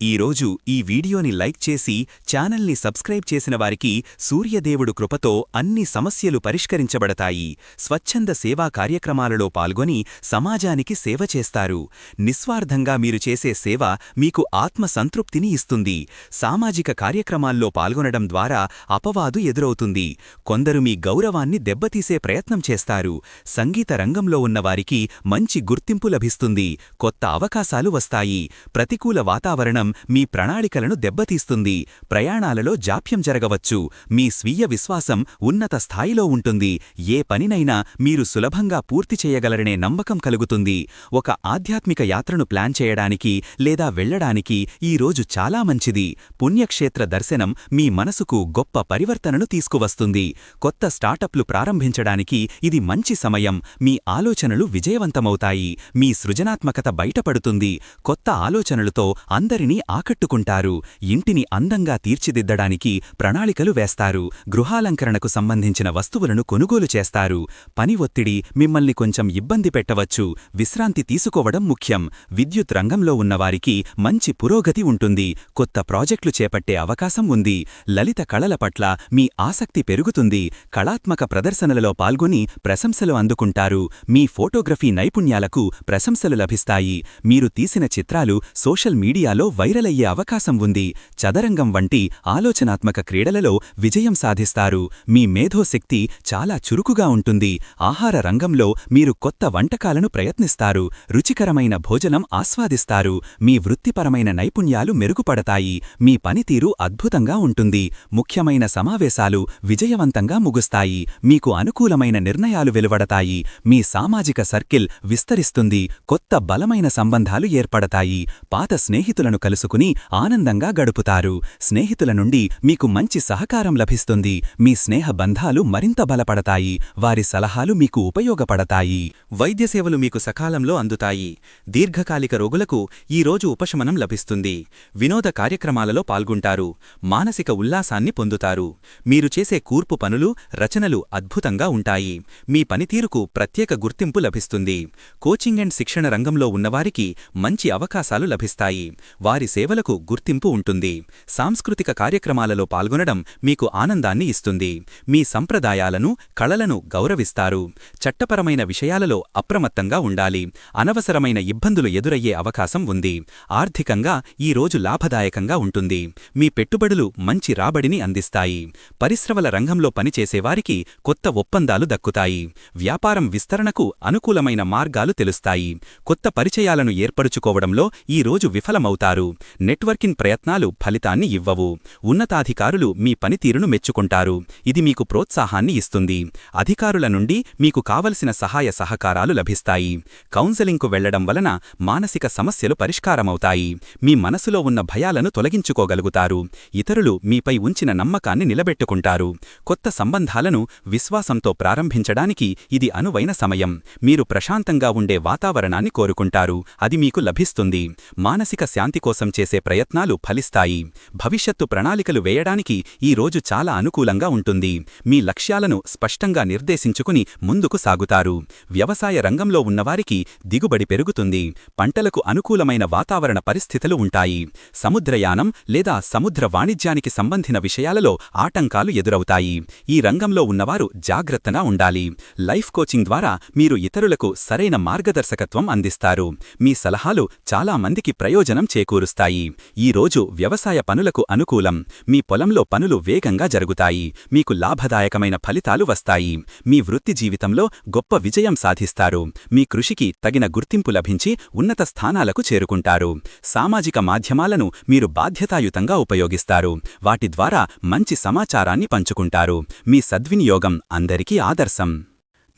ఈరోజు ఈ వీడియోని లైక్ చేసి ఛానల్ని సబ్స్క్రైబ్ చేసిన వారికి సూర్యదేవుడు కృపతో అన్ని సమస్యలు పరిష్కరించబడతాయి. స్వచ్ఛంద సేవా కార్యక్రమాలలో పాల్గొని సమాజానికి సేవ చేస్తారు. నిస్వార్థంగా మీరు చేసే సేవ మీకు ఆత్మ సంతృప్తిని ఇస్తుంది. సామాజిక కార్యక్రమాల్లో పాల్గొనడం ద్వారా అపవాదు ఎదురవుతుంది. కొందరు మీ గౌరవాన్ని దెబ్బతీసే ప్రయత్నం చేస్తారు. సంగీత రంగంలో ఉన్నవారికి మంచి గుర్తింపు లభిస్తుంది. కొత్త అవకాశాలు వస్తాయి. ప్రతికూల వాతావరణం మీ ప్రణాళికలను దెబ్బతీస్తుంది. ప్రయాణాలలో జాప్యం జరగవచ్చు. మీ స్వీయ విశ్వాసం ఉన్నత స్థాయిలో ఉంటుంది. ఏ పనినైనా మీరు సులభంగా పూర్తి చేయగలరనే నమ్మకం కలుగుతుంది. ఒక ఆధ్యాత్మిక యాత్రను ప్లాన్ చేయడానికి లేదా వెళ్ళడానికి ఈ రోజు చాలా మంచిది. పుణ్యక్షేత్ర దర్శనం మీ మనసుకు గొప్ప పరివర్తనను తీసుకువస్తుంది. కొత్త స్టార్టప్లు ప్రారంభించడానికి ఇది మంచి సమయం. మీ ఆలోచనలు విజయవంతమవుతాయి. మీ సృజనాత్మకత బయటపడుతుంది. కొత్త ఆలోచనలతో అందరినీ ఆకట్టుకుంటారు. ఇంటిని అందంగా తీర్చిదిద్దడానికి ప్రణాళికలు వేస్తారు. గృహాలంకరణకు సంబంధించిన వస్తువులను కొనుగోలు చేస్తారు. పని ఒత్తిడి మిమ్మల్ని కొంచెం ఇబ్బంది పెట్టవచ్చు. విశ్రాంతి తీసుకోవడం ముఖ్యం. విద్యుత్ రంగంలో ఉన్నవారికి మంచి పురోగతి ఉంటుంది. కొత్త ప్రాజెక్టులు చేపట్టే అవకాశం ఉంది. లలిత కళల పట్ల మీ ఆసక్తి పెరుగుతుంది. కళాత్మక ప్రదర్శనలలో పాల్గొని ప్రశంసలు అందుకుంటారు. మీ ఫోటోగ్రఫీ నైపుణ్యాలకు ప్రశంసలు లభిస్తాయి. మీరు తీసిన చిత్రాలు సోషల్ మీడియాలో వైరల్ అయ్యే అవకాశం ఉంది. చదరంగం వంటి ఆలోచనాత్మక క్రీడలలో విజయం సాధిస్తారు. మీ మేధోశక్తి చాలా చురుకుగా ఉంటుంది. ఆహార రంగంలో మీరు కొత్త వంటకాలను ప్రయత్నిస్తారు. రుచికరమైన భోజనం ఆస్వాదిస్తారు. మీ వృత్తిపరమైన నైపుణ్యాలు మెరుగుపడతాయి. మీ పనితీరు అద్భుతంగా ఉంటుంది. ముఖ్యమైన సమావేశాలు విజయవంతంగా ముగుస్తాయి. మీకు అనుకూలమైన నిర్ణయాలు వెలువడతాయి. మీ సామాజిక సర్కిల్ విస్తరిస్తుంది. కొత్త బలమైన సంబంధాలు ఏర్పడతాయి. పాత స్నేహితులను కలుసుకుని ఆనందంగా గడుపుతారు. స్నేహితుల నుండి మీకు మంచి సహకారం లభిస్తుంది. మీ స్నేహ బంధాలు మరింత బలపడతాయి. వారి సలహాలు మీకు ఉపయోగపడతాయి. వైద్య సేవలు మీకు సకాలంలో అందుతాయి. దీర్ఘకాలిక రోగులకు ఈ రోజు ఉపశమనం లభిస్తుంది. వినోద కార్యక్రమాలలో పాల్గొంటారు. మానసిక ఉల్లాసాన్ని పొందుతారు. మీరు చేసే కూర్పు పనులు రచనలు అద్భుతంగా ఉంటాయి. మీ పనితీరుకు ప్రత్యేక గుర్తింపు లభిస్తుంది. కోచింగ్ అండ్ శిక్షణ రంగంలో ఉన్నవారికి మంచి అవకాశాలు లభిస్తాయి. వారి సేవలకు గుర్తింపు ఉంటుంది. సాంస్కృతిక కార్యక్రమాలలో పాల్గొనడం మీకు ఆనందాన్ని ఇస్తుంది. మీ సంప్రదాయాలను కళలను గౌరవిస్తారు. చట్టపరమైన విషయాలలో అప్రమత్తంగా ఉండాలి. అనవసరమైన ఇబ్బందులు ఎదురయ్యే అవకాశం ఉంది. ఆర్థికంగా ఈ రోజు లాభదాయకంగా ఉంటుంది. మీ పెట్టుబడులు మంచి రాబడిని అందిస్తాయి. పరిశ్రమల రంగంలో పనిచేసేవారికి కొత్త ఒప్పందాలు దక్కుతాయి. వ్యాపారం విస్తరణకు అనుకూలమైన మార్గాలు తెలుస్తాయి. కొత్త పరిచయాలను ఏర్పరుచుకోవడంలో ఈ రోజు విఫలమవుతారు. నెట్వర్కింగ్ ప్రయత్నాలు ఫలితాన్ని ఇవ్వవు. ఉన్నతాధికారులు మీ పనితీరును మెచ్చుకుంటారు. ఇది మీకు ప్రోత్సాహాన్ని ఇస్తుంది. అధికారుల నుండి మీకు కావలసిన సహాయ సహకారాలు లభిస్తాయి. కౌన్సెలింగ్కు వెళ్ళడం వలన మానసిక సమస్యలు పరిష్కారమవుతాయి. మీ మనసులో ఉన్న భయాలను తొలగించుకోగలుగుతారు. ఇతరులు మీపై ఉంచిన నమ్మకాన్ని నిలబెట్టుకుంటారు. కొత్త సంబంధాలను విశ్వాసంతో ప్రారంభించడానికి ఇది అనువైన సమయం. మీరు ప్రశాంతంగా ఉండే వాతావరణాన్ని కోరుకుంటారు. అది మీకు లభిస్తుంది. మానసిక శాంతి కోసం చేసే ప్రయత్నాలు ఫలిస్తాయి. భవిష్యత్తు ప్రణాళికలు వేయడానికి ఈ రోజు చాలా అనుకూలంగా ఉంటుంది. మీ లక్ష్యాలను స్పష్టంగా నిర్దేశించుకుని ముందుకు సాగుతారు. వ్యవసాయ రంగంలో ఉన్నవారికి దిగుబడి పెరుగుతుంది. పంటలకు అనుకూలమైన వాతావరణ పరిస్థితులు ఉంటాయి. సముద్రయానం లేదా సముద్ర వాణిజ్యానికి సంబంధిన విషయాలలో ఆటంకాలు ఎదురవుతాయి. ఈ రంగంలో ఉన్నవారు జాగ్రత్తగా ఉండాలి. లైఫ్ కోచింగ్ ద్వారా మీరు ఇతరులకు సరైన మార్గదర్శకత్వం అందిస్తారు. మీ సలహాలు చాలా మందికి ప్రయోజనం చేకూరుస్తాయి. ఈ రోజు వ్యవసాయ పనులకు అనుకూలం. మీ పొలంలో పనులు వేగంగా జరుగుతాయి. మీకు లాభదాయకమైన ఫలితాలు వస్తాయి. మీ వృత్తి జీవితంలో గొప్ప విజయం సాధిస్తారు. మీ కృషికి తగిన గుర్తింపు లభించి ఉన్నత స్థానాలకు చేరుకుంటారు. సామాజిక మాధ్యమాలను మీరు బాధ్యతాయుతంగా ఉపయోగిస్తారు. వాటి ద్వారా మంచి సమాచారాన్ని పంచుకుంటారు. మీ సద్వినియోగం అందరికీ ఆదర్శం.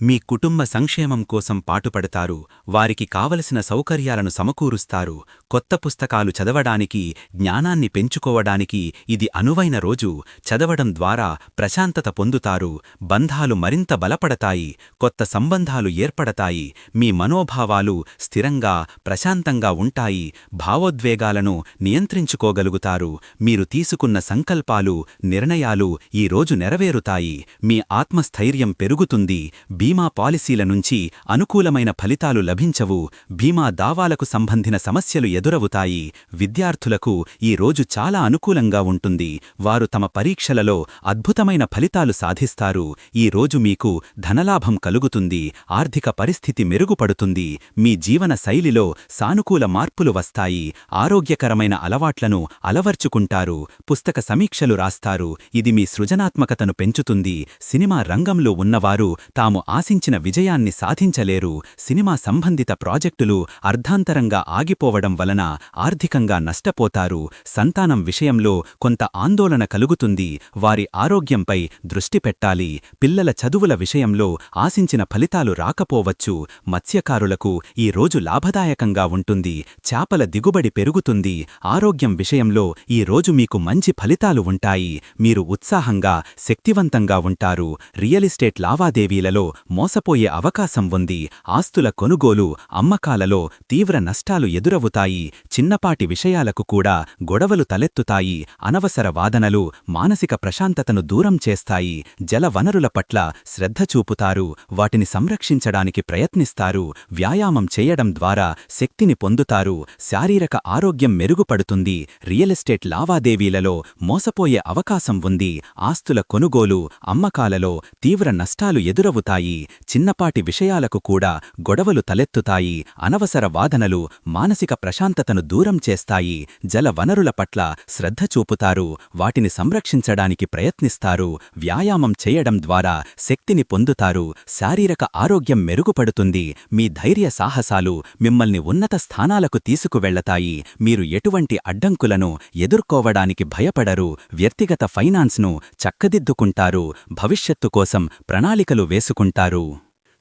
మీ కుటుంబ సంక్షేమం కోసం పాటుపడతారు వారికి కావలసిన సౌకర్యాలను సమకూరుస్తారు కొత్త పుస్తకాలు చదవడానికి జ్ఞానాన్ని పెంచుకోవడానికి ఇది అనువైన రోజు. చదవడం ద్వారా ప్రశాంతత పొందుతారు బంధాలు మరింత బలపడతాయి కొత్త సంబంధాలు ఏర్పడతాయి మీ మనోభావాలు స్థిరంగా ప్రశాంతంగా ఉంటాయి భావోద్వేగాలను నియంత్రించుకోగలుగుతారు మీరు తీసుకున్న సంకల్పాలు నిర్ణయాలు ఈ రోజు నెరవేరుతాయి మీ ఆత్మస్థైర్యం పెరుగుతుంది బీమా పాలసీల నుంచి అనుకూలమైన ఫలితాలు లభించవు. బీమా దావాలకు సంబంధిన సమస్యలు ఎదురవుతాయి. విద్యార్థులకు ఈ రోజు చాలా అనుకూలంగా ఉంటుంది. వారు తమ పరీక్షలలో అద్భుతమైన ఫలితాలు సాధిస్తారు. ఈ రోజు మీకు ధనలాభం కలుగుతుంది. ఆర్థిక పరిస్థితి మెరుగుపడుతుంది. మీ జీవన శైలిలో సానుకూల మార్పులు వస్తాయి. ఆరోగ్యకరమైన అలవాట్లను అలవర్చుకుంటారు. పుస్తక సమీక్షలు రాస్తారు. ఇది మీ సృజనాత్మకతను పెంచుతుంది. సినిమా రంగంలో ఉన్నవారు తాము ఆశించిన విజయాన్ని సాధించలేరు. సినిమా సంబంధిత ప్రాజెక్టులు అర్ధాంతరంగా ఆగిపోవడం వలన ఆర్థికంగా నష్టపోతారు. సంతానం విషయంలో కొంత ఆందోళన కలుగుతుంది. వారి ఆరోగ్యంపై దృష్టి పెట్టాలి. పిల్లల చదువుల విషయంలో ఆశించిన ఫలితాలు రాకపోవచ్చు. మత్స్యకారులకు ఈ రోజు లాభదాయకంగా ఉంటుంది. చేపల దిగుబడి పెరుగుతుంది. ఆరోగ్యం విషయంలో ఈ రోజు మీకు మంచి ఫలితాలు ఉంటాయి. మీరు ఉత్సాహంగా శక్తివంతంగా ఉంటారు. రియల్ ఎస్టేట్ లావాదేవీలలో మోసపోయే అవకాశం ఉంది. ఆస్తుల కొనుగోలు అమ్మకాలలో తీవ్ర నష్టాలు ఎదురవుతాయి. చిన్నపాటి విషయాలకు కూడా గొడవలు తలెత్తుతాయి. అనవసర వాదనలు మానసిక ప్రశాంతతను దూరం చేస్తాయి. జల వనరుల పట్ల శ్రద్ధ చూపుతారు. వాటిని సంరక్షించడానికి ప్రయత్నిస్తారు. వ్యాయామం చేయడం ద్వారా శక్తిని పొందుతారు. శారీరక ఆరోగ్యం మెరుగుపడుతుంది. రియల్ ఎస్టేట్ లావాదేవీలలో మోసపోయే అవకాశం ఉంది. ఆస్తుల కొనుగోలు అమ్మకాలలో తీవ్ర నష్టాలు ఎదురవుతాయి. చిన్నపాటి విషయాలకు కూడా గొడవలు తలెత్తుతాయి అనవసర వాదనలు మానసిక ప్రశాంతతను దూరం చేస్తాయి జల వనరుల పట్ల శ్రద్ధ చూపుతారు వాటిని సంరక్షించడానికి ప్రయత్నిస్తారు వ్యాయామం చేయడం ద్వారా శక్తిని పొందుతారు శారీరక ఆరోగ్యం మెరుగుపడుతుంది మీ ధైర్య సాహసాలు మిమ్మల్ని ఉన్నత స్థానాలకు తీసుకువెళ్ళతాయి మీరు ఎటువంటి అడ్డంకులను ఎదుర్కోవడానికి భయపడరు వ్యక్తిగత ఫైనాన్స్ను చక్కదిద్దుకుంటారు భవిష్యత్తు కోసం ప్రణాళికలు వేసుకుంటారు.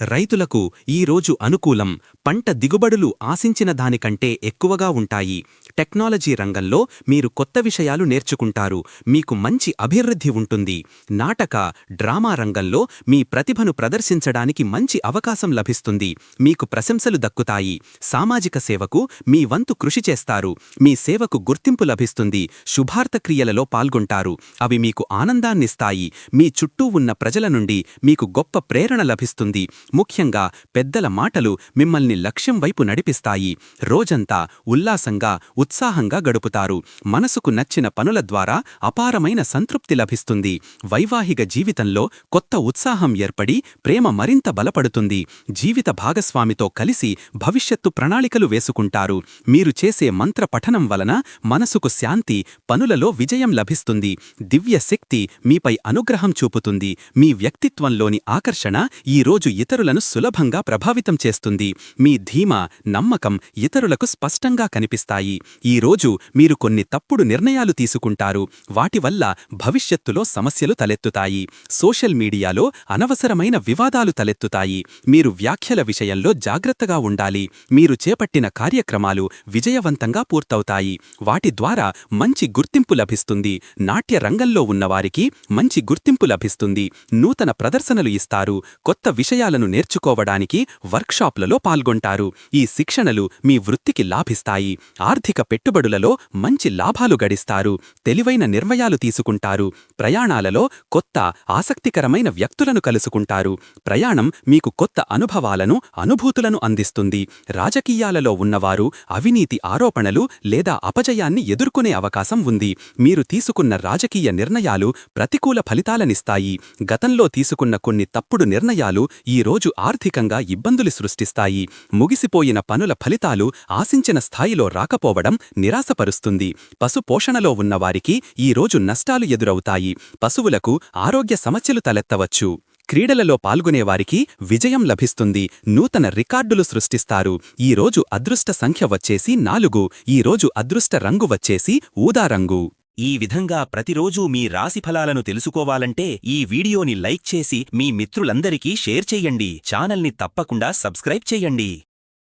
రైతులకు ఈ రోజు అనుకూలం పంట దిగుబడులు ఆశించిన దానికంటే ఎక్కువగా ఉంటాయి. టెక్నాలజీ రంగంలో మీరు కొత్త విషయాలు నేర్చుకుంటారు. మీకు మంచి అభివృద్ధి ఉంటుంది. నాటక డ్రామా రంగంలో మీ ప్రతిభను ప్రదర్శించడానికి మంచి అవకాశం లభిస్తుంది. మీకు ప్రశంసలు దక్కుతాయి. సామాజిక సేవకు మీ వంతు కృషి చేస్తారు. మీ సేవకు గుర్తింపు లభిస్తుంది. శుభార్థ క్రియలలో పాల్గొంటారు. అవి మీకు ఆనందాన్నిస్తాయి. మీ చుట్టూ ఉన్న ప్రజల నుండి మీకు గొప్ప ప్రేరణ లభిస్తుంది. ముఖ్యంగా పెద్దల మాటలు మిమ్మల్ని లక్ష్యం వైపు నడిపిస్తాయి. రోజంతా ఉల్లాసంగా ఉత్సాహంగా గడుపుతారు. మనసుకు నచ్చిన పనుల ద్వారా అపారమైన సంతృప్తి లభిస్తుంది. వైవాహిక జీవితంలో కొత్త ఉత్సాహం ఏర్పడి ప్రేమ మరింత బలపడుతుంది. జీవిత భాగస్వామితో కలిసి భవిష్యత్తు ప్రణాళికలు వేసుకుంటారు. మీరు చేసే మంత్ర పఠనం వలన మనసుకు శాంతి పనులలో విజయం లభిస్తుంది. దివ్య శక్తి మీపై అనుగ్రహం చూపుతుంది. మీ వ్యక్తిత్వంలోని ఆకర్షణ ఈరోజు ఇతరులను సులభంగా ప్రభావితం చేస్తుంది. మీ ధీమ నమ్మకం ఇతరులకు స్పష్టంగా కనిపిస్తాయి. ఈ రోజు మీరు కొన్ని తప్పుడు నిర్ణయాలు తీసుకుంటారు. వాటి వల్ల భవిష్యత్తులో సమస్యలు తలెత్తుతాయి. సోషల్ మీడియాలో అనవసరమైన వివాదాలు తలెత్తుతాయి. మీరు వ్యాఖ్యల విషయంలో జాగ్రత్తగా ఉండాలి. మీరు చేపట్టిన కార్యక్రమాలు విజయవంతంగా పూర్తవుతాయి. వాటి ద్వారా మంచి గుర్తింపు లభిస్తుంది. నాట్య రంగంలో ఉన్నవారికి మంచి గుర్తింపు లభిస్తుంది. నూతన ప్రదర్శనలు ఇస్తారు. కొత్త విషయాలను నేర్చుకోవడానికి వర్క్షాప్లలో పాల్గొంటారు. ఈ శిక్షణలు మీ వృత్తికి లాభిస్తాయి. ఆర్థిక పెట్టుబడులలో మంచి లాభాలు గడిస్తారు తెలివైన నిర్ణయాలు తీసుకుంటారు ప్రయాణాలలో కొత్త ఆసక్తికరమైన వ్యక్తులను కలుసుకుంటారు. ప్రయాణం మీకు కొత్త అనుభవాలను అనుభూతులను అందిస్తుంది. రాజకీయాలలో ఉన్నవారు అవినీతి ఆరోపణలు లేదా అపజయాన్ని ఎదుర్కొనే అవకాశం ఉంది. మీరు తీసుకున్న రాజకీయ నిర్ణయాలు ప్రతికూల ఫలితాలనిస్తాయి. గతంలో తీసుకున్న కొన్ని తప్పుడు నిర్ణయాలు ఈ రోజు ఆర్థికంగా ఇబ్బందులు సృష్టిస్తాయి. ముగిసిపోయిన పనుల ఫలితాలు ఆశించిన స్థాయిలో రాకపోవడం నిరాశపరుస్తుంది. పశు పోషణలో ఉన్నవారికి ఈ రోజు నష్టాలు ఎదురవుతాయి. పశువులకు ఆరోగ్య సమస్యలు తలెత్తవచ్చు. క్రీడలలో పాల్గొనేవారికి విజయం లభిస్తుంది. నూతన రికార్డులు సృష్టిస్తారు. ఈరోజు అదృష్ట సంఖ్య వచ్చేసి నాలుగు. ఈ రోజు అదృష్ట రంగు వచ్చేసి ఊదా రంగు. ఈ విధంగా ప్రతిరోజూ మీ రాశిఫలాలను తెలుసుకోవాలంటే ఈ వీడియోని లైక్ చేసి మీ మిత్రులందరికీ షేర్ చెయ్యండి ఛానల్ని తప్పకుండా సబ్స్క్రైబ్ చెయ్యండి